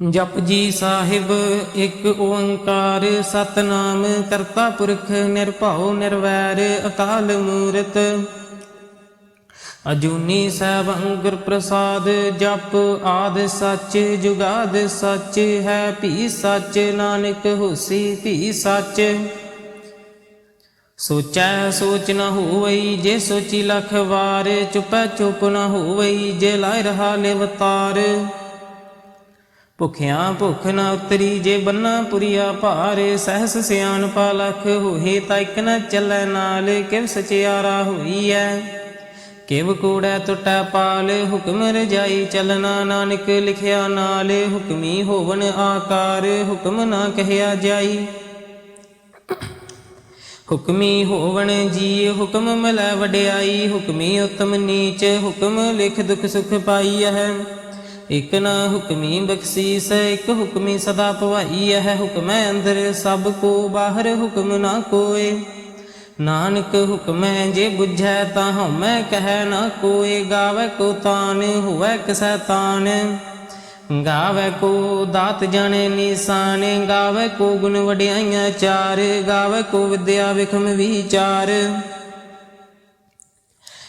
ਜਪ ਜੀ ਸਾਹਿਬ, ਇੱਕ ਓੰਕਾਰ ਸਤਨਾਮ, ਕਰਤਾ ਪੁਰਖ ਨਿਰਭਉ ਨਿਰਵੈਰ, ਅਕਾਲ ਮੂਰਤ। ਅਜੂਨੀ ਸੈਭੰ ਗੁਰ ਪ੍ਰਸਾਦ, ਜਪ ਆਦ ਸੱਚ, ਜੁਗਾਦ ਸੱਚ, ਹੈ ਭੀ ਸੱਚ, ਨਾਨਕ ਹੋਸੀ ਭੀ ਸੱਚ। ਸੋਚੈ ਸੋਚ ਨ ਹੋਵਈ, ਜੇ ਸੋਚੀ ਲਖ ਵਾਰ, ਚੁਪੈ ਚੁਪ ਨ ਹੋਵਈ, ਜੇ ਲਾਇ ਰਹਾ ਨਿਵਤਾਰ। ਭੁਖਿਆਂ ਭੁਖ ਨਾ ਉਤਰੀ ਜੇ ਬੰਨਾ ਪੁਰੀਆ ਭਾਰ, ਸਹਸ ਸਿਆਨ ਪਾਲਖ ਹੋਏ ਤਾਂ ਇਕ ਨ ਚੱਲੈ ਨਾਲ, ਕਿਵ ਸਚਿਆਰਾ ਹੋਈਐ? ਕਿਵ ਕੂੜੈ ਟੁੱਟੈ ਪਾਲ, ਹੁਕਮ ਰਜਾਈ ਚਲਨਾ ਨਾਨਕ ਲਿਖਿਆ ਨਾਲ, ਹੁਕਮੀ ਹੋਵਨ ਆਕਾਰ, ਹੁਕਮ ਨਾ ਕਹਿਆ ਜਾਈ। ਹੁਕਮੀ ਹੋਵਣ ਜੀ ਹੁਕਮ ਮਿਲੈ ਵਡਿਆਈ, ਹੁਕਮੀ ਉਤਮ ਨੀਚ, ਹੁਕਮ ਲਿਖ ਦੁਖ ਸੁਖ ਪਾਈ ਹੈ ਇਕ ਨਾ ਹੁਕਮੀ ਬਖਸ਼ੀਸ, ਇਕ ਹੁਕਮੀ ਸਦਾ ਭਵਾਈ ਹੈ ਹੁਕਮੈ ਅੰਦਰ, ਸਭ ਕੋ ਬਾਹਰ ਹੁਕਮ ਨਾ ਕੋਏ। ਨਾਨਕ ਹੁਕਮੈ ਜੇ ਬੁਝੈ ਤਾਂ ਹਉਮੈ ਕਹੈ ਨਾ ਕੋਏ। ਗਾਵੇ ਕੋ ਤਾਨ, ਹੋਵੇ ਕਿਸੈ ਤਾਨ। ਗਾਵੇ ਕੋ ਦਾਤ ਜਾਣੇ ਨਿਸ਼ਾਨ, ਗਾਵੇ ਕੋ ਗੁਣ ਵਡਿਆਈਆਂ ਚਾਰ। ਗਾਵੇ ਕੋ ਵਿਦਿਆ ਵਿਖਮ ਵਿਚਾਰ।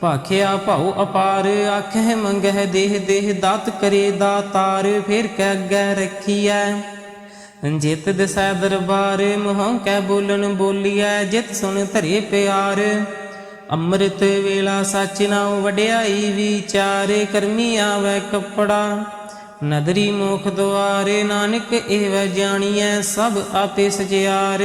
ਭਾਖਿਆ ਭਾਉ ਅਪਾਰ, ਆਖਹਿ ਮੰਗਹਿ ਦੇਹ ਦੇਹ ਦਾਤ ਕਰੇ ਦਾਤਾਰ, ਫਿਰ ਕਹਿ ਅੱਗੇ ਰੱਖੀਐ। ਜਿਤ ਦਿਸੈ ਦਰਬਾਰ, ਮੋਹ ਕੈ ਬੋਲਣ ਬੋਲੀਐ, ਜਿਤ ਸੁਣ ਧਰੇ ਪਿਆਰ। ਅੰਮ੍ਰਿਤ ਵੇਲਾ ਸੱਚ ਨਾਉ ਵਡਿਆਈ ਵਿਚਾਰ, ਕਰਮੀ ਆਵੈ ਕਪੜਾ। ਨਦਰੀ ਮੋਖ ਦੁਆਰੇ, ਨਾਨਕ ਇਹ ਜਾਣੀਐ ਸਭ ਆਪੇ ਸਜਿਆਰ।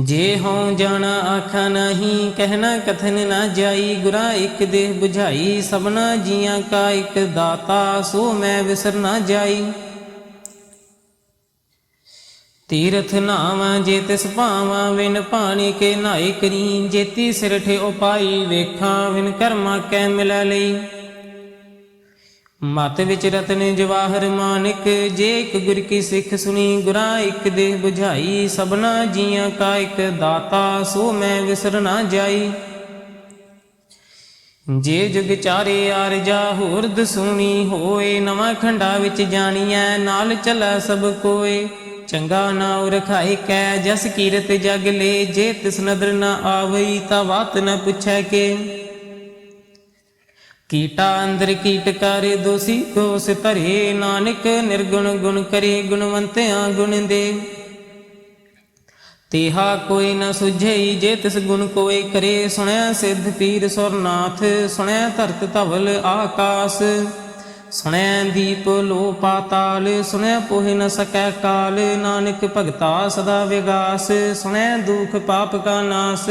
ਜੇ ਹਉ ਜਾਣਾ ਆਖਾ ਨਹੀਂ, ਕਹਿਣਾ ਕਥਨ ਨਾ ਜਾਈ, ਗੁਰਾ ਇੱਕ ਦੇਹ 부ਝਾਈ ਸਭਨਾ ਜੀਆਂ ਕਾ ਇੱਕ ਦਾਤਾ, ਸੋ ਮੈਂ ਵਿਸਰ ਨਾ ਜਾਈ। ਤੀਰਥ ਨਾਵਾਂ ਜੇ ਤਿਸ ਭਾਵਾਂ, ਵਿਨ ਪਾਣੀ ਕੇ ਨਾਈ ਕਰੀ, ਜੇਤੀ ਸਿਰ ਠੇ ਉਪਾਈ, ਵੇਖਾਂ, ਵਿਨ ਕਰਮਾ ਕੈ ਮਿਲੈ ਲਈ। ਮਤ ਵਿੱਚ ਰਤਨ ਜਵਾਹਰ ਮਾਨਿਕ, ਜੇ ਇੱਕ ਗੁਰ ਕੀ ਸਿੱਖ ਸੁਣੀ, ਗੁਰਾ ਇੱਕ ਦੇਹ 부ਝਾਈ ਸਭਨਾ ਜੀਆਂ ਕਾ ਇੱਕ ਦਾਤਾ, ਸੋ ਮੈਂ ਵਿਸਰ ਨਾ ਜਾਈ। ਜੇ ਜੁਗ ਚਾਰੇ ਆਰਜਾ ਹੋਰਦ ਦਸੂਣੀ ਹੋਏ, ਨਵਾਂ ਖੰਡਾ ਵਿੱਚ ਜਾਣੀਐ, ਨਾਲ ਚਲਾ ਸਭ ਕੋਏ। ਚੰਗਾ ਨਾਉ ਰਖਾਈ ਕੈ, ਜਸ ਕੀਰਤ ਜਗ ਲੇ, ਜੇ ਤਿਸ ਨਦਰ ਨ ਆਵਈ, ਤਾਂ ਬਾਤ ਨ ਪੁੱਛੈ ਕੇ। ਕੀਟਾ ਅੰਦਰ ਕੀਟ ਕਰੇ, ਦੋਸੀ ਦੋਸ ਧਰੇ। ਨਾਨਕ ਨਿਰਗੁਣ ਗੁਣ ਕਰੇ, ਗੁਣਵੰਤਿਆਂ ਗੁਣ ਦੇ। ਤੇਹਾ ਕੋਈ ਨ ਸੁਝਈ ਜੇ ਤਿਸ ਗੁਣ ਕੋਈ ਕਰੇ। ਸੁਣਿਆ ਸਿੱਧ ਪੀਰ ਸੁਰਨਾਥ, ਸੁਣਿਆ ਧਰਤ ਧਵਲ ਆਕਾਸ। ਸੁਣਿਆ ਦੀਪ ਲੋ ਪਾਤਾਲ, ਸੁਣਿਆ ਪੋਹਿ ਨ ਸਕੈ ਕਾਲ। ਨਾਨਕ ਭਗਤਾ ਸਦਾ ਵਿਗਾਸ। ਸੁਣਿਆ ਦੁਖ ਪਾਪ ਕਾ ਨਾਸ।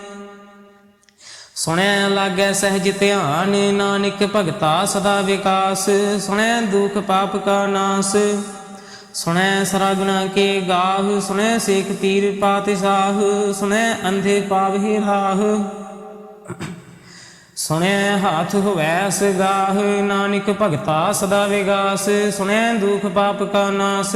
ਸੁਣੈ ਲਾਗੈ ਸਹਿਜ ਧਿਆਨ, ਨਾਨਕ ਭਗਤਾ ਸਦਾ ਵਿਕਾਸ। ਸੁਣੈ ਦੁਖ ਪਾਪ ਕਾ ਨਾਸ। ਸੁਣੈ ਸਰਾ ਗੁਨਾ ਕੇ ਗਾਹ। ਸੁਣੈ ਸੇਖ ਪੀਰ ਪਾਤਸ਼ਾਹ। ਸੁਣਿਆ ਅੰਧੇ ਪਾਵਹਿ ਰਾਹ ਸੁਣੈ ਹਾਥ ਹੋਵੈ ਸਗਾਹ ਨਾਨਕ ਭਗਤਾ ਸਦਾ ਵਿਗਾਸ। ਸੁਣੈ ਦੁਖ ਪਾਪ ਕਾ ਨਾਸ।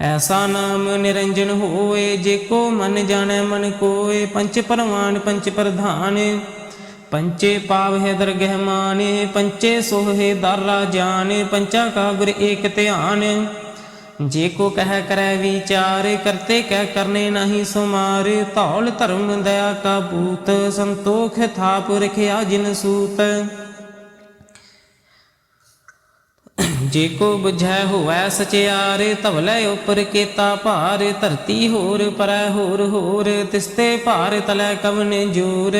ਐਸਾ ਨਾਮ ਨਿਰੰਜਨ ਹੋਏ ਜੇ ਕੋ ਮਨ ਜਾਣੈ ਮਨ ਕੋਏ, ਪੰਚ ਪਰਮਾਨ, ਪੰਚ ਪ੍ਰਧਾਨ। ਪੰਚੇ ਪਾਵਹਿ ਦਰਗਹਿ ਮਾਨੇ, ਪੰਚੇ ਸੋਹੇ ਦਾਰਾ ਜਾਣੇ ਪੰਚਾ ਕਾ ਗੁਰ ਏਕ ਧਿਆਨ। ਜੇ ਕੋ ਕਹਿ ਕਰੈ ਵਿਚਾਰ, ਕਰਤੇ ਕਹਿ ਕਰਨੇ ਨਹੀਂ ਸੁਮਾਰ। ਧੌਲ ਧਰਮ ਦਇਆ ਕਾ ਬੂਤ ਸੰਤੋਖ ਥਾਪ ਰਖਿਆ ਜਿਨ ਸੂਤ। ਜੇ ਕੋ ਬੁਝੈ ਹੋਵੈ ਸਚਿਆਰ ਧਵਲੇ ਉਪਰ ਕੇਤਾ ਭਾਰ, ਧਰਤੀ ਹੋਰ ਪਰੈ ਹੋਰ ਹੋਰ, ਤਿਸਤੇ ਭਾਰ ਤਲੈ ਕਵਨ ਜੋਰ।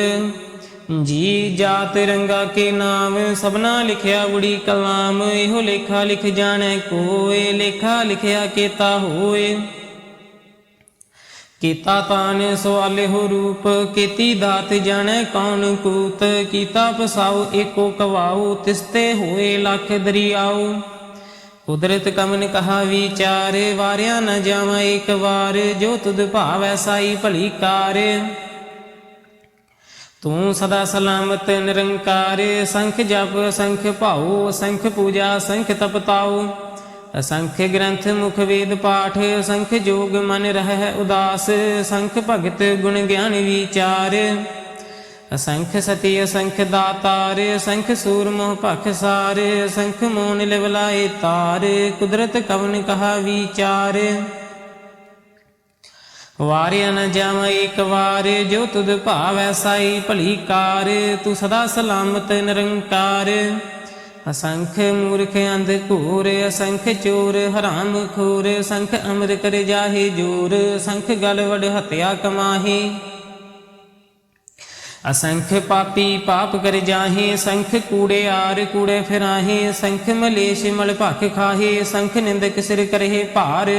ਜੀ ਜਾਤ ਰੰਗਾ ਕੇ ਨਾਮ, ਸਭਨਾ ਲਿਖਿਆ ਉੜੀ ਕਲਾਮ, ਇਹੋ ਲੇਖਾ ਲਿਖ ਜਾਣੈ ਕੋਏ, ਲੇਖਾ ਲਿਖਿਆ ਕੇਤਾ ਹੋਏ। ਕੀਤਾ ਤਾਨ ਸਵਾਲੇ ਹੋ ਰੂਪ, ਕੀਤੀ ਦਾਤ ਜਾਣੈ ਕੌਣ ਕੂਤ, ਕੀਤਾ ਪਸਾਉ ਏਕੋ ਕਵਾਉ, ਤਿਸਤੇ ਹੋਏ ਲੱਖ ਦਰਿਆਉ। ਕੁਦਰਤ ਕਮਨ ਕਹਾ ਵਿਚਾਰ, ਵਾਰਿਆ ਨ ਜਾਵਾਂ ਇੱਕ ਵਾਰ, ਜੋ ਤੁਧ ਭਾਵੈ ਸਾਈ ਭਲੀ ਕਾਰ। ਤੂੰ ਸਦਾ ਸਲਾਮਤ ਨਿਰੰਕਾਰ, ਸੰਖ ਜਪ, ਸੰਖ ਭਾਉ, ਸੰਖ ਪੂਜਾ, ਸੰਖ ਤਪਤਾਉ। ਅਸੰਖ ਗ੍ਰੰਥ ਮੁਖ ਵੇਦ ਪਾਠ, ਸੰਖ ਜੋਗ ਮਨ ਰਹਿ ਉਦਾਸ, ਸੰਖ ਭਗਤ ਗੁਣ ਗਿਆਨ ਵਿਚਾਰ। ਅਸੰਖ ਸਤੀ, ਅਸੰਖ ਦਾਤਾਰ, ਅਸੰਖ ਸੂਰ ਮੋਹ ਭਖ ਸਾਰ, ਅਸੰਖ ਮੋਨ ਲਿਵਲਾਏ ਤਾਰ, ਕੁਦਰਤ ਕਵਨ ਕਹਾ ਵਿਚਾਰ। ਵਾਰਿਆ ਨ ਜਾਵਾਂ ਇੱਕ ਵਾਰ, ਜੋ ਤੁਧ ਭਾਵੈ ਸਾਈ ਭਲੀ ਕਾਰ, ਤੂੰ ਸਦਾ ਸਲਾਮਤ ਨਿਰੰਕਾਰ। ਅਸੰਖ ਮੂਰਖ ਅੰਧ ਘੂਰ, ਅਸੰਖ ਚੋਰ ਹਰਾਮ ਖੋਰ, ਅਸੰਖ ਅਮਰ ਕਰ ਜਾਹੇ ਜੋਰ, ਅਸੰਖ ਗਲ ਵਡ ਹਤਿਆ ਕਮਾਹੀ। ਅਸੰਖ ਪਾਪੀ ਪਾਪ ਕਰ ਜਾਹੇ, ਸੰਖ ਕੂੜੇ ਆਰ ਕੂੜੇ ਫਿਰਾਹੇ, ਸੰਖ ਮਲੇਸ਼ ਮਲ ਭਖ ਖਾਹੇ, ਸੰਖ ਨਿੰਦਕ ਸਿਰ ਕਰਹੇ ਭਾਰ।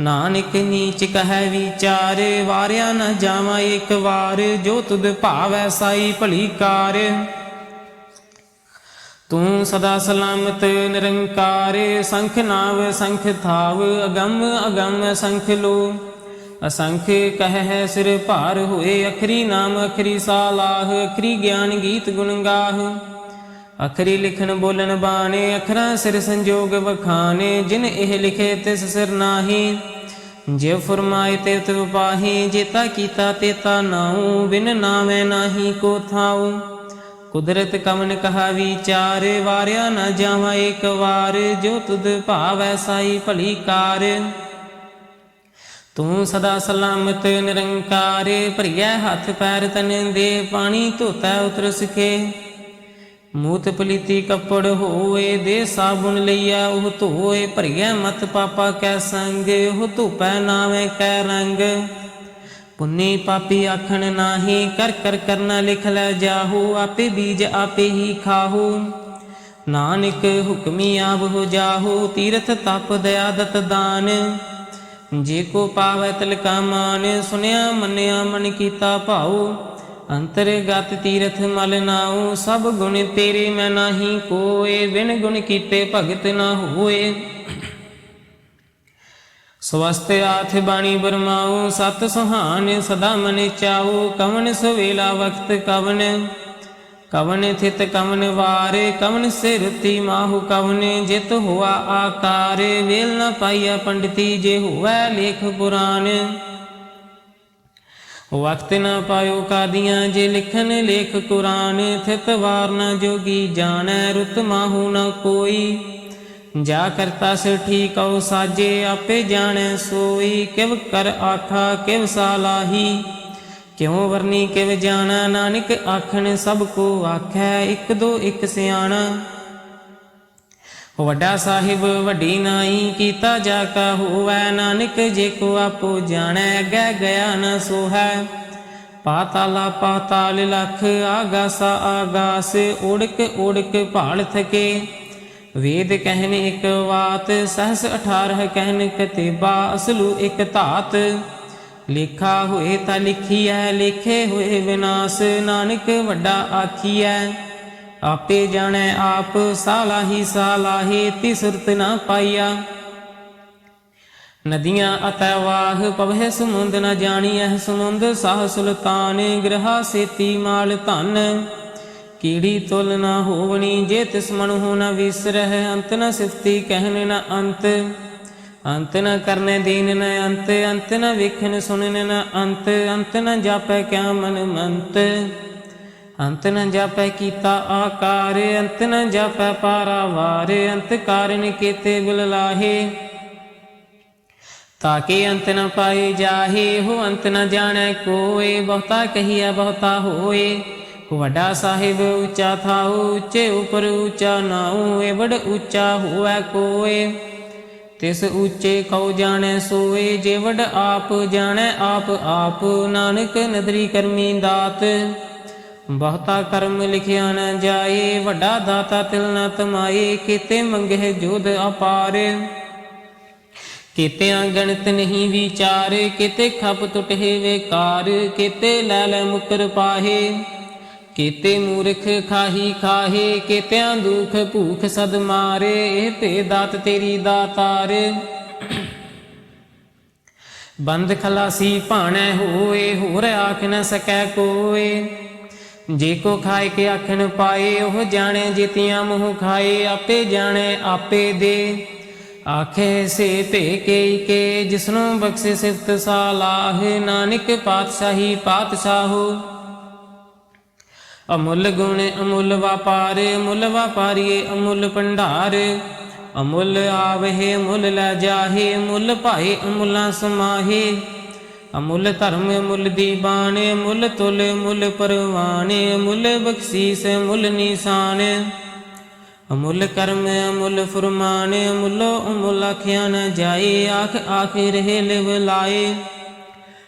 ਨਾਨਕ ਨੀਚ ਕਹੈ ਵਿਚਾਰ, ਵਾਰਿਆ ਨ ਜਾਵਾਂ ਇੱਕ ਵਾਰ, ਜੋ ਤੁਧ ਭਾਵੈ ਸਾਈ ਭਲੀ ਕਾਰ। ਤੂੰ ਸਦਾ ਸਲਾਮਤ ਨਿਰੰਕਾਰ, ਸੰਖ ਨਾਵ, ਸੰਖ ਥਾਵ, ਅਗੰਮ ਅਗੰਮ ਸੰਖ ਲੋ। ਅਸੰਖ ਕਹਿ ਸਿਰ ਭਾਰ ਹੋਏ ਅਖਰੀ ਨਾਮ, ਅਖਰੀ ਸਾਲਾਹ, ਅਖਰੀ ਗਿਆਨ ਗੀਤ ਗੁਣ ਗਾਹ। ਅਖਰੀ ਲਿਖਣ ਬੋਲਣ ਬਾਣੇ, ਅਖਰਾਂ ਸਿਰ ਸੰਜੋਗ ਵਖਾਣੇ, ਜਿਨ ਇਹ ਲਿਖੇ ਤਿਸ ਸਿਰ ਨਾਹੀ। ਜੇ ਫਰਮਾਏ ਤੇ ਤਿਵ ਪਾਹੀ, ਜੇਤਾ ਕੀਤਾ ਤੇਤਾ ਨਾਉ, ਬਿਨ ਨਾਮੈ ਨਾਹੀ ਕੋ ਥਾਉ। ਕੁਦਰਤ ਕਮਨ ਕਹਾ ਵਿਚਾਰ ਵਾਰਿਆ ਨਾ ਜਾਵਾਂ ਇੱਕ ਵਾਰ, ਜੋ ਤੁਧ ਭਾਵੈ ਸਾਈ ਭਲੀ ਕਾਰ। ਤੂੰ ਸਦਾ ਸਲਾਮਤ ਨਿਰੰਕਾਰ ਭਰੀਐ ਹੱਥ ਪੈਰ ਤਨ ਦੇ ਪਾਣੀ ਧੋਤਾ ਉਤਰ ਸਕੇ ਮੂਤ ਪਲੀਤੀ ਕੱਪੜ ਹੋਏ ਦੇ ਸਾਬੁਨ ਲਈਆ ਉਹ ਧੋਏ ਭਰੀਐ ਮਤ ਪਾਪਾ ਕੈ ਸੰਗ, ਉਹ ਧੂਪੈ ਨਾਵੇਂ ਕੈ ਰੰਗ। ਪੁੰਨੀ ਪਾਪੀ ਆਖਣ ਨਾਹੀ ਕਰ ਕਰ ਕਰਨਾ ਲਿਖ ਲੈ ਜਾਹੂ, ਆਪੇ ਬੀਜ ਆਪੇ ਹੀ ਖਾਹੂ। ਨਾਨਕ ਹੁਕਮੀ ਆਪ ਹੋ ਜਾਹੂ, ਤੀਰਥ ਤਪ ਦਇਆ ਦਤ ਦਾਨ। ਜੇ ਕੋ ਪਾਵੈ ਤਿਲਕਾ ਮਾਨ ਸੁਨਿਆ, ਮੰਨਿਆ, ਮਨ ਕੀਤਾ ਭਾਉ। ਅੰਤਰਗਤ ਤੀਰਥ ਮਲ ਨਾਉ, ਸਭ ਗੁਣ ਤੇਰੇ ਮੈਂ ਨਾਹੀ ਕੋਏ, ਬਿਨ ਗੁਣ ਕੀਤੇ ਭਗਤ ਨਾ ਹੋਏ। ਸਵਸਤ ਆਥ ਬਾਣੀ ਬਰਮਾਉ, ਸਤ ਸੁਹਾਨ ਸਦਾ ਮਨ ਚਾਉ, ਕਵਨ ਸਵੇਲਾ ਵਕਤ ਕਵਨ। ਕਵਨ ਥਿਤ ਕਵਨ ਵਾਰੇ, ਕਵਨ ਸਿਰਤੀ ਮਾਹੂ ਕਵਨ ਜਿਤ ਹੋਆ ਆਕਾਰ, ਵੇਲ ਨ ਪਾਈਆ ਪੰਡਤੀ ਜੇ ਹੋਵੈ ਲੇਖ ਪੁਰਾਨ ਵਕਤ ਨਾ ਪਾਇਓ ਕਾਦੀਆਂ ਜੇ ਲਿਖਨ ਲੇਖ ਕੁਰਾਨ, ਥਿਤ ਵਾਰ ਨਾ ਜੋਗੀ ਜਾਣੈ ਰੁਤ ਮਾਹੂ ਨਾ ਕੋਈ। ਜਾ ਕਰਤਾ ਸ ਠੀਕਉ ਸਾਜੇ, ਆਪੇ ਜਾਣੈ ਸੋਈ, ਕਿਵ ਕਰ ਆਖਾ, ਕਿਵ ਸਾਲਾਹੀ ਕਿਉ ਵਰਨੀ ਕਿਵ ਜਾਣਾ? ਨਾਨਕ ਆਖਣ ਸਭ ਕੋ ਆਖੈ, ਇਕ ਦੋ ਇਕ ਸਿਆਣਾ। ਵੱਡਾ ਸਾਹਿਬ ਵੱਡੀ ਨਾਈ, ਕੀਤਾ ਜਾ ਕਾ ਹੋਵੈ। ਨਾਨਕ ਜੇ ਕੋ ਆਪੋ ਜਾਣੈ ਅੱਗੇ ਗਿਆ ਨ ਸੋਹੈ। ਪਾਤਾਲਾ ਪਾਤਾਲ ਲਖ, ਆਗਾਸਾ ਆਗਾਸ, ਉੜਕ ਉੜਕ ਭਾਲ ਥਕੇ। ਵੇਦ ਕਹਿਨ ਇੱਕ ਬਾਤ ਸਹਸ 18 ਕਹਿਨ ਕਤੇਬਾ, ਅਸਲੂ ਇਕ ਧਾਤ। ਲਿਖਾ ਹੋਏ ਤਾਂ ਲਿਖੀਐ, ਲਿਖੇ ਹੋਏ ਵਿਨਾਸ਼, ਨਾਨਕ ਵੱਡਾ ਆਖੀਐ। ਆਪੇ ਜਾਣੈ ਆਪ, ਸਾਲਾਹੀ ਸਾਲਾਹੀ ਤੀ ਸੁਰਤ ਨਾ ਪਾਈਆ। ਨਦੀਆਂ ਅਤੈ ਵਾਹ, ਪਵਹਿ ਸਮੁੰਦ ਨ ਜਾਣੀਐ, ਸਮੁੰਦ ਸਾਹ ਸੁਲਤਾਨ, ਗ੍ਰਹਾ ਸੇਤੀ ਮਾਲ ਧਨ। ਕੀੜੀ ਤੁਲ ਨਾ ਹੋਵਣੀ, ਜੇ ਤਿਸ ਮਨ ਹੋ ਨਾ ਵਿਸਰਹਿ, ਅੰਤ ਨ ਸਿਫਤੀ, ਕਹਿਣ ਨ ਅੰਤ। ਅੰਤ ਨ ਕਰਨੇ ਦੀਨ ਨ ਅੰਤ ਅੰਤ ਨ ਵੇਖਨ ਸੁਨਨ ਨ ਅੰਤ ਅੰਤ ਨ ਜਾਪੈ ਕਿਆ ਮਨ ਮੰਤ। ਅੰਤ ਨ ਜਾਪੈ ਕੀਤਾ ਆਕਾਰ, ਅੰਤ ਨ ਜਾਪੈ ਪਾਰਾਵਾਰ, ਅੰਤ ਕਾਰਨ ਕੀਤੇ ਬਿਲ ਲਾਹੇ। ਤਾਕੇ ਅੰਤ ਨ ਪਾਏ ਜਾਹੇ ਹੋ ਅੰਤ ਨ ਜਾਣੈ ਕੋਏ, ਬਹੁਤਾ ਕਹੀਆ ਬਹੁਤਾ ਹੋਏ। ਵੱਡਾ ਸਾਹਿਬ ਉੱਚਾ ਥਾਉ, ਉੱਚੇ ਉਪਰ ਉੱਚਾ ਨਾਉ ਏ ਬੜ ਉੱਚਾ ਹੋਵੈ ਕੋਏ। ਤਿਸ ਉੱਚੇ ਕਉ ਜਾਣੈ ਸੋਏ ਜੇ ਆਪ ਜਾਣੈ ਆਪ ਆਪ ਨਾਨਕ ਨਦਰੀ ਕਰਮੀ ਦਾਤ। ਬਹੁਤਾ ਕਰਮ ਲਿਖਿਆ ਨਾ ਜਾਏ, ਵੱਡਾ ਦਾਤਾ ਤਿਲ ਨ ਤਮਾਏ, ਕੀਤੇ ਮੰਗੇ ਜੋਧ ਅਪਾਰ। ਕੀਤਿਆਂ ਗਣਤ ਨਹੀਂ ਵਿਚਾਰ, ਕੀਤੇ ਖਪ ਟੁਟੇ ਵੇਕਾਰ, ਕੀਤੇ ਲੈ ਲੈ ਮੁਕਰ ਪਾਹੇ। ਕੀਤੇ ਮੂਰਖ ਖਾਹੀ ਖਾਹੇ, ਕੀਤਿਆਂ ਦੁਖ ਭੂਖ ਸਦ ਮਾਰੇ ਇਹ ਤੇ ਦਾਤ ਤੇਰੀ ਦਾਤਾਰ। ਬੰਦ ਖਲਾਸੀ ਭਾਣੈ ਹੋਏ, ਹੋਰ ਆਖ ਨ ਸਕੈ ਕੋਏ। ਜੇ ਕੋ ਖਾਏ ਕੇ ਆਖਣ ਪਾਏ, ਉਹ ਜਾਣੇ ਜਿਤਿਆਂ ਮੋਹ ਖਾਏ, ਆਪੇ ਜਾਣੇ ਆਪੇ ਦੇ। ਆਖੇ ਸੇ ਭੇ ਕੇ ਕੇ, ਜਿਸਨੂੰ ਬਖਸ਼ੇ ਸਿਫਤ ਸਾਲਾਹ ਨਾਨਕ ਪਾਤਸ਼ਾਹੀ ਪਾਤਸ਼ਾਹੋ। ਅਮੁੱਲ ਗੁਣ ਅਮੁੱਲ ਵਪਾਰ, ਅਮੁੱਲ ਵਪਾਰੀਏ ਅਮੁੱਲ ਭੰਡਾਰ। ਅਮੁੱਲ ਆਵਹਿ ਮੁੱਲ ਲੈ ਜਾਹੇ, ਅਮੁੱਲ ਭਾਏ, ਅਮੁੱਲਾ ਸਮਾਹੇ। ਅਮੁੱਲ ਧਰਮ ਮੁੱਲ ਦੀਵਾਨ ਮੁੱਲ ਤੁਲ, ਅਮੁੱਲ ਪਰਵਾਨ ਮੁੱਲ ਬਖਸ਼ੀਸ ਮੁੱਲ ਨਿਸ਼ਾਨ। ਅਮੁੱਲ ਕਰਮ, ਅਮੁੱਲ ਫਰਮਾਨ, ਅਮੁੱਲੋ ਅਮੁੱਲ ਆਖਿਆ ਨਾ ਜਾਏ, ਆਖ ਆਖੇ ਰਹੇ ਲਿਵ ਲਾਏ।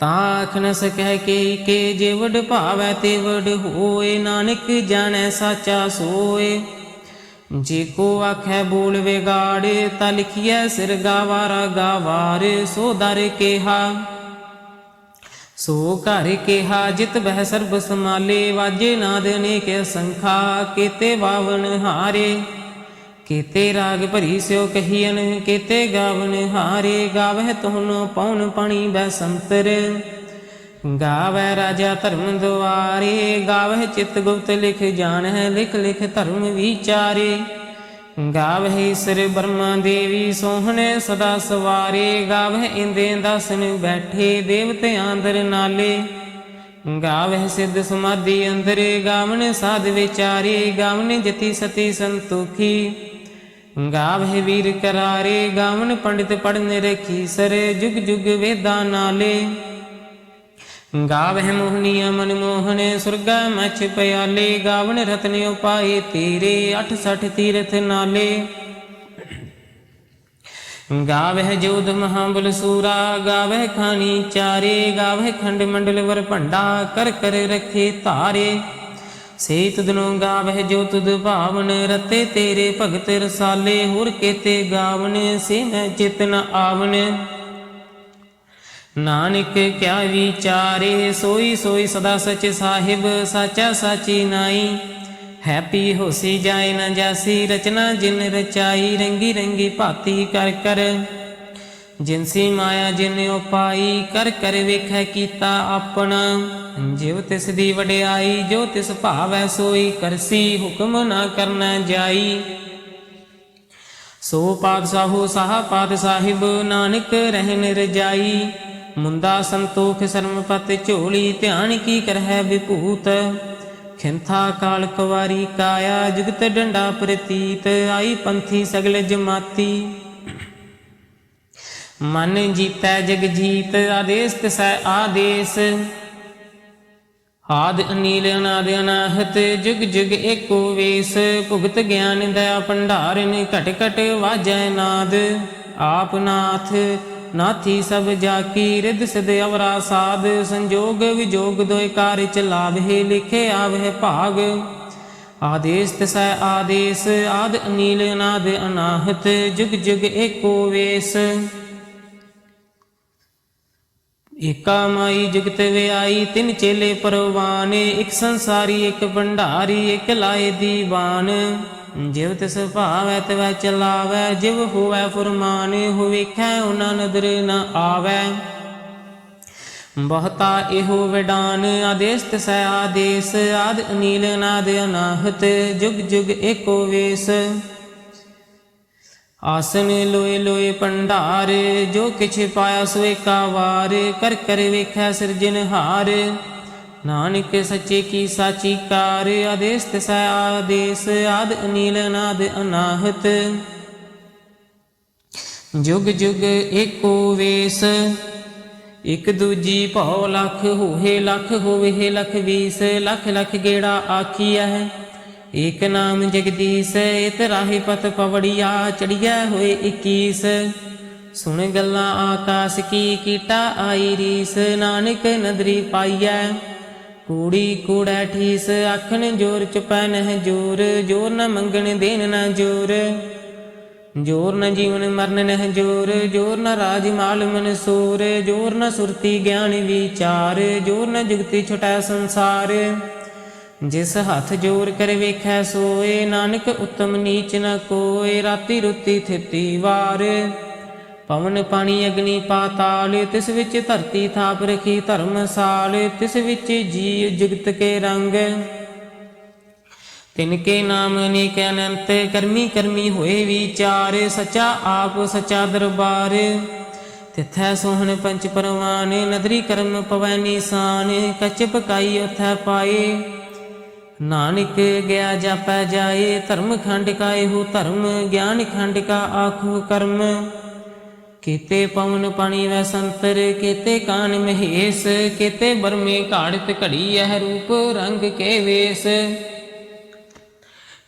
ਤਾਂ ਆਖ ਨ ਸਕੈ ਕੇ ਕੇ ਜੇ ਵਡ ਭਾਵੈ ਤੇ ਵਡ ਹੋਏ, ਨਾਨਕ ਜਾਣੈ ਸਾਚਾ ਸੋਏ। ਜੇ ਕੋ ਆਖੈ ਬੋਲ ਵਿਗਾੜ, ਤਾ ਲਿਖੀਐ ਸਿਰ ਗਾਵਾਰਾ ਗਾਵਾਰ, ਸੋ ਦਰ ਕੇਹਾ। ਸੋ ਘਰ ਕੇਹਾ, ਜਿਤ ਬਹਿ ਸਰਬ ਸਮਾਲੇ ਵਾਜੇ ਨਾਦ ਅਨੇਕ ਸੰਖਾ ਕੀਤੇ ਬਾਵਨ ਹਾਰੇ। ਕੀਤੇ ਰਾਗ ਭਰੀ ਸਿਓ ਕਹੀਨ ਕੀਤੇ ਗਾਵਨ ਹਾਰੇ ਗਾਵਹਿ ਤੋਨ ਪਉਨ ਪਣੀ ਬੈਸੰਤਰ। ਗਾਵੈ ਰਾਜਾ ਧਰਮ ਦੁਆਰੇ, ਗਾਵਹਿ ਚਿਤ ਗੁਪਤ ਲਿਖ ਜਾਣਹਿ, ਲਿਖ ਲਿਖ ਧਰਮ ਵਿਚਾਰੇ। ਗਾਵਹਿ ਈਸਰ ਬਰਮਾ ਦੇਵੀ ਸੋਹਣੇ ਸਦਾ ਸਵਾਰੇ, ਗਾਵਹਿ ਇੰਦੇ ਦਸਨ ਬੈਠੇ ਦੇਵਤਿਆਂ ਅੰਦਰ ਨਾਲੇ। ਗਾਵਹਿ ਸਿੱਧ ਸਮਾਧੀ ਅੰਦਰ, ਗਾਵਨ ਸਾਧ ਵਿਚਾਰੇ, ਗਾਵਨ ਜਤੀ ਸਤੀ ਸੰਤੋਖੀ। ਗਾਵਹਿ ਵੀਰ ਕਰਾਰੇ, ਗਾਵਨ ਪੰਡਿਤ ਪੜਨ ਰਖੀ ਸਰ, ਜੁਗ ਜੁਗ ਵੇਦਾਂ ਨਾਲੇ। ਗਾਵਹਿ ਮੋਹਨੀਆ ਮਨ ਮੋਹਣੇ ਸੁਰਗਾ ਮਛ ਪਿਆਲੇ, ਗਾਵਨ ਰਤਨ ਉਪਾਏ ਤੇਰੇ 68 ਤੀਰਥ ਨਾਲੇ। ਗਾਵਹਿ ਜੋਧ ਮਹਾਬਲ ਸੂਰਾ, ਗਾਵਹਿ ਖਾਣੀ ਚਾਰੇ, ਗਾਵਹਿ ਖੰਡ ਮੰਡਲ ਵਰ ਭੰਡਾ ਕਰ ਕਰ ਰਖੇ ਧਾਰੇ। ਸੇ ਤੁਧਨੋ ਗਾਵਹਿ ਜੋ ਤੁਧ ਭਾਵਨ ਰਤੇ ਤੇਰੇ ਭਗਤ ਰਸਾਲੇ, ਹੋਰ ਕੇਤੇ ਗਾਵਨ ਸੇ ਮੈਂ ਚਿਤਨ ਆਵਨ। ਨਾਨਕ ਕਿਆ ਵਿਚਾਰੇ, ਸੋਈ ਸੋਈ ਸਦਾ ਸਚ ਸਾਹਿਬ, ਸਾਚਾ ਸਾਚੀ ਨਾਈ। ਹੈਪੀ ਹੋਸੀ ਜਾਏ ਨਾ ਜਾਸੀ, ਰਚਨਾ ਜਿਨ ਰਚਾਈ, ਰੰਗੀ ਰੰਗੀ ਭਾਤੀ ਕਰ ਕਰ। ਜਿਨਸੀ ਮਾਇਆ ਜਿਨ ਉਪਾਈ, ਕਰ ਕਰ ਵੇਖੈ ਕੀਤਾ ਆਪਣਾ। ਜਿਵ ਤਿਸ ਦੀ ਵਡਿਆਈ ਜੋ ਤਿਸ ਭਾਵੈ ਸੋਈ, ਕਰਸੀ ਹੁਕਮ ਨਾ ਕਰਨਾ ਜਾਈ। ਸੋ ਪਾਤਸ਼ਾਹੋ ਸਾਹ ਪਾਤ ਸਾਹਿਬ, ਨਾਨਕ ਰਹਿਨ ਰਜਾਈ ਮੁੰਦਾ ਸੰਤੋਖ ਸਰਮਪਤ ਝੋਲੀ, ਧਿਆਨ ਕੀ ਕਰਹਿ ਵਿਭੂਤ। ਖਿੰਥਾ ਕਾਲ ਕੁਵਾਰੀ ਕਾਇਆ, ਜੁਗਤ ਡੰਡਾ ਪ੍ਰਤੀਤ। ਆਈ ਪੰਥੀ ਸਗਲ ਜਮਾਤੀ। ਮਨ ਜੀਤੈ ਜਗ ਜੀਤ, ਆਦੇਸ ਤਿਸੈ ਆਦੇਸ। ਆਦ ਅਨੀਲ ਅਨਾਦ ਅਨਾਹਤ ਜੁਗ ਜੁਗ ਏਕੋ ਵੇਸ, ਭੁਗਤ ਗਿਆਨ ਦਇਆ ਭੰਡਾਰਨ ਘਟ ਘਟ ਵਾਜੈ ਨਾਦ। ਆਪ ਨਾਥ, ਨਾਥੀ ਸਭ ਜਾ ਕੀ ਰਿਦ ਸਿਧ ਅਵਰਾ ਸਾਧ, ਸੰਜੋਗ ਵਿਜੋਗ ਦੋਇ ਕਾਰ ਚਲਾਵਹਿ ਲਿਖੇ ਆਵਹਿ ਭਾਗ। ਆਦੇਸ ਤਿਸੈ ਆਦੇਸ, ਆਦ ਅਨੀਲ ਅਨਾਦ ਅਨਾਹਤ, ਜੁਗ ਜੁਗ ਏਕੋ ਵੇਸ। ਏਕਾ ਮਾਈ ਜੁਗਤ ਵਿਆਈ, ਤਿੰਨ ਚੇਲੇ ਪਰਵਾਨ, ਇੱਕ ਸੰਸਾਰੀ, ਇੱਕ ਭੰਡਾਰੀ, ਇੱਕ ਲਾਏ ਦੀਵਾਨ। ਜਿਵ ਤਿਸ ਭਾਵੈ, ਤਵੈ ਚਲਾਵੈ, ਜਿਵ ਹੋਵੈ ਫਰਮਾਨ ਹੋਵੇਖੈ ਉਹਨਾਂ ਨਦਰ ਨ ਆਵੈ। ਬਹੁਤਾ ਇਹੋ ਵਿਡਾਨ, ਆਦੇਸ ਤਿਸੈ ਆਦੇਸ, ਆਦ ਅਨੀਲ ਨਾਦ ਅਨਾਹਤ, ਜੁਗ ਜੁਗ ਏਕੋ ਵੇਸ। ਆਸਨ ਲੋਏ ਲੋਏ ਭੰਡਾਰ, ਜੋ ਕਿਛ ਪਾਇਆ ਸੋ ਏਕਾ ਵਾਰ ਕਰ ਕਰ ਵੇਖੈ ਸਿਰਜਨਹਾਰ ਨਾਨਕ ਸੱਚੇ ਕੀ ਸਾਚੀ ਕਾਰ, ਆਦੇਸ ਤਿਸੈ ਆਦੇਸ, ਆਦ ਅਨੀਲ ਨਾਦ ਅਨਾਹਤ। ਜੁਗ ਜੁਗ ਏਕੋ ਵੇਸ, ਇਕ ਦੂਜੀ ਭਉ ਲਖ ਹੋਏ ਲਖ ਹੋਵੇ ਲਖ ਵੀਸ, ਲਖ ਲਖ ਗੇੜਾ ਆਖੀਐ। ਏਕ ਨਾਮ ਜਗਦੀਸ਼, ਇਤ ਰਾਹੀ ਪਤ ਪਵੜੀਆ ਚੜੀਐ ਹੋਏ 21 ਸੁਣ ਗੱਲਾਂ ਆਕਾਸ ਕੀ, ਕੀਟਾ ਆਈ ਰੀਸ, ਨਾਨਕ ਨਦਰੀ ਪਾਈਐ। ਕੂੜੀ ਕੂੜੈ ਠੀਸ, ਆਖਣ ਜੋਰ ਚੁਪੈ ਨਹਿ ਜੋਰ ਜੋਰ ਨ ਮੰਗਣ ਦੇਨ ਨਾ ਜੋਰ। ਜੋਰ ਨ ਜੀਵਨ ਮਰਨ ਨਹਿ ਜੋਰ ਜੋਰ ਨ ਰਾਜ ਮਾਲ ਮਨ ਜੋਰ ਨ ਸੁਰਤੀ ਗਿਆਨ ਵਿਚਾਰ, ਜੋਰ ਨ ਜੁਗਤੀ ਛੁਟੈ ਸੰਸਾਰ। ਜਿਸ ਹੱਥ ਜੋਰ ਕਰ ਵੇਖੈ ਸੋਏ, ਨਾਨਕ ਉਤਮ ਨੀਚ ਨ ਕੋਏ, ਰਾਤੀ ਰੁੱਤੀ ਥਿਤੀ ਵਾਰ। ਪਵਨ ਪਾਣੀ ਅਗਨੀ ਪਾਤਾਲ, ਤਿਸ ਵਿੱਚ ਧਰਤੀ ਥਾਪ ਰਖੀ ਧਰਮਸਾਲ ਤਿਸ ਵਿੱਚ ਜੀਵ ਜੁਗਤ ਕੇ ਰੰਗ। ਤਿਨ ਕੇ ਨਾਮ ਅਨੇਕ ਅਨੰਤ, ਕਰਮੀ ਕਰਮੀ ਹੋਏ ਵਿਚਾਰ, ਸਚਾ ਆਪ ਸਚਾ ਦਰਬਾਰ। ਤਿਥੈ ਸੋਹਣ ਪੰਚ ਪਰਵਾਨ, ਨਦਰੀ ਕਰਮ ਪਵੈ ਨੀਸਾਨ ਕਚ ਪਕਾਈ ਉਥੈ ਪਾਏ। ਨਾਨਕ ਗਿਆ ਜਾਪੈ ਜਾਏ, ਧਰਮ ਖੰਡ ਕਾ ਇਹੋ ਧਰਮ, ਗਿਆਨ ਖੰਡ ਕਾ ਆਖੋ ਕਰਮ। ਕੀਤੇ ਪਵਨ ਪਾਣੀ ਵੈ ਸੰਤਰ, ਕੀਤੇ ਕਾਨ ਮਹੇਸ਼, ਕੀਤੇ ਬਰਮੇ ਘਾੜਤ ਘੜੀ ਇਹ ਰੂਪ, ਰੰਗ ਕੇ ਵੇਸ।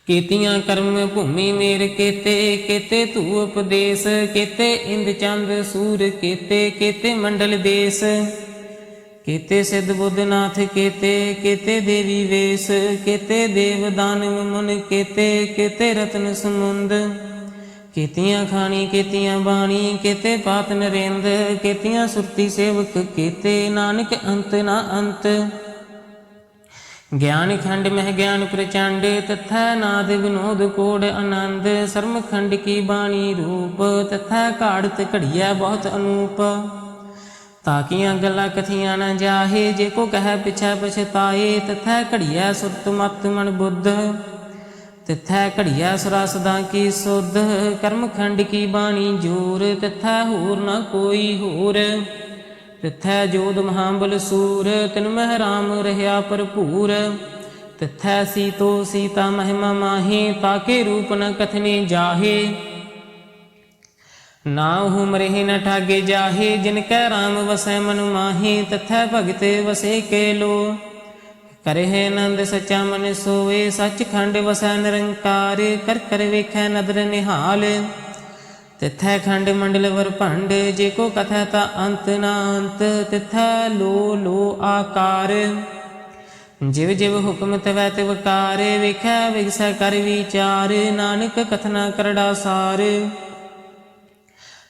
ਕੀਤੀਆਂ ਕਰਮ ਭੂਮੀ ਮੇਰ ਕੀਤੇ ਕੀਤੇ ਧੂ ਉਪਦੇਸ਼, ਕੀਤੇ ਇੰਦ ਚੰਦ ਸੂਰ ਕੀਤੇ ਕੀਤੇ ਮੰਡਲ ਦੇਸ। ਕੀਤੇ ਸਿੱਧ ਬੁੱਧਨਾਥ ਕੀਤੇ ਕੀਤੇ ਦੇਵੀ ਵੇਸ, ਕੀਤੇ ਦੇਵ ਦਾਨਵ ਮੁਨ, ਕੀਤੇ ਕੀਤੇ ਰਤਨ ਸਮੁੰਦ। ਕੀਤੀਆਂ ਖਾਣੀ, ਕੀਤੀਆਂ ਬਾਣੀ, ਕੀਤੇ ਪਾਤ ਨਰੇਂਦ, ਕੀਤੀਆਂ ਸੁਰਤੀ ਸੇਵਕ, ਕੀਤੇ ਨਾਨਕ ਅੰਤ ਨਾ ਅੰਤ। ਗਿਆਨ ਖੰਡ ਮਹਿ ਗਿਆਨ ਪ੍ਰਚੰਡ, ਤਥੈ ਨਾਦ ਵਿਨੋਦ ਕੋੜ ਆਨੰਦ। ਸਰਮ ਖੰਡ ਕੀ ਬਾਣੀ ਰੂਪ, ਤਥੈ ਘਾੜਤ ਘੜੀਐ ਬਹੁਤ ਅਨੂਪ। ਤਾਕੀਆਂ ਗੱਲਾਂ ਕਥੀਆਂ ਨਾ ਜਾਹੇ, ਜੇ ਕੋ ਕਹੈ ਪਿਛੈ ਪਛਤਾਏ, ਤਥੈ ਘੜੀਐ ਸੁਰਤ ਮਤ ਮਨ ਬੁੱਧ। ਤਿਥੈ ਘੜੀਐ ਸੁਰਾ ਸਦਾ ਕੀ ਸੁਧ, ਕਰਮ ਖੰਡ ਕੀ ਬਾਣੀ ਜੋਰ, ਤਿਥੈ ਹੋਰ ਨਾ ਕੋਈ ਹੋਰ। ਤਿਥੈ ਜੋਦ ਮਹਾਬਲ ਸੂਰ, ਤਿਨ ਮਹਿ ਰਾਮ ਰਹਿਆ ਭਰਪੂਰ। ਤਿਥੈ ਸੀਤੋ ਸੀਤਾ ਮਹਿਮਾ ਮਾਹੀ, ਤਾਕੇ ਰੂਪ ਨ ਕਥਨੇ ਜਾਹੇ। ਨਾਹੁ ਮਰਹਿ ਨ ਠਾਗੇ ਜਾਹੇ, ਜਿਨ ਕੈ ਰਾਮ ਵਸੈ ਮਨ ਮਾਹੀ, ਤਥੈ ਭਗਤ ਵਸੇ ਕੇ ਲੋ। ਕਰਹਿ ਆਨੰਦ ਸਚਾ ਮਨ ਸੋਏ ਸਚ ਖੰਡ ਵਸੈ ਨਿਰੰਕਾਰ, ਕਰ ਕਰ ਵੇਖੈ ਨਦਰ ਨਿਹਾਲ। ਤਿਥੈ ਖੰਡ ਮੰਡਲ ਵਰ ਭੰਡ, ਜੇ ਕੋ ਕਥੈ ਤਾ ਅੰਤ ਨਾ ਅੰਤ, ਤਿਥੈ ਲੋ ਲੋ ਆਕਾਰ। ਜਿਵ ਜਿਵ ਹੁਕਮ ਤਵੈ ਤਿਵ ਕਾਰ, ਵੇਖੈ ਵਿਗਸੈ ਕਰ ਵਿਚਾਰ, ਨਾਨਕ ਕਥਨਾ ਕਰੜਾ ਸਾਰ।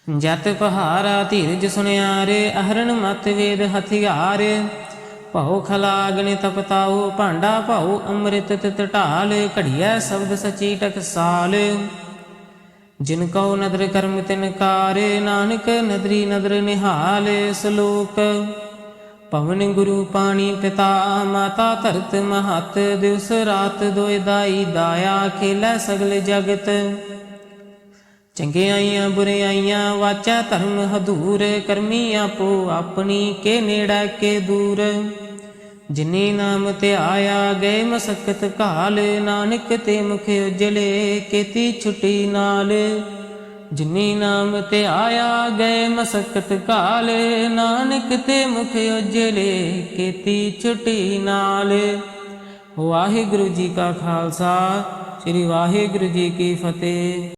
ਜਤ ਪਹਾਰਾ ਧੀਰਜ ਸੁਨਿਆਰੇ, ਅਹਰਣ ਮਤ ਵੇਦ ਹਥਿਆਰ। ਭਉ ਖਲਾਗਨ ਤਪਤਾਉ ਭਾਂਡਾ ਭਉ ਅੰਮ੍ਰਿਤ ਤਿਤ ਢਾਲ, ਘੜੀਐ ਸ਼ਬਦ ਸਚੀ ਟਕਸਾਲ ਜਿਨ ਕਉ ਨਦਰ ਕਰਮ ਤਿਨ ਕਾਰ, ਨਾਨਕ ਨਦਰੀ ਨਦਰ ਨਿਹਾਲ ਸ਼ਲੋਕ। ਪਵਨ ਗੁਰੂ ਪਾਣੀ ਪਿਤਾ, ਮਾਤਾ ਧਰਤ ਮਹਤ, ਦਿਵਸ ਰਾਤ ਦੋਇ ਦਾਈ ਦਾਇਆ, ਖੇਲੇ ਸਗਲ ਜਗਤ। ਚੰਗਿਆਈਆਂ ਬੁਰਿਆਈਆਂ ਵਾਚਾ ਧਰਮ ਹਦੂਰ, ਕਰਮੀ ਆਪੋ ਆਪਣੀ ਕੇ ਨੇੜਾ ਕੇ ਦੂਰ। ਜਿਨੀ ਨਾਮ ਤੇ ਆਇਆ ਗਏ ਮਸਕਤ ਕਾਲ ਨਾਨਕ ਤੇ ਮੁਖ ਉਜਲੇ ਕੀਤੀ ਛੁਟੀ ਨਾਲ। ਜਿਨੀ ਨਾਮ ਤੇ ਆਇਆ ਗਏ ਮਸਕਤ ਕਾਲ ਨਾਨਕ ਤੇ ਮੁਖ ਉਜਲੇ ਕੀਤੀ ਛੁਟੀ ਨਾਲ। ਵਾਹਿਗੁਰੂ ਜੀ ਕਾ ਖਾਲਸਾ, ਸ੍ਰੀ ਵਾਹਿਗੁਰੂ ਜੀ ਕੀ ਫਤਿਹ।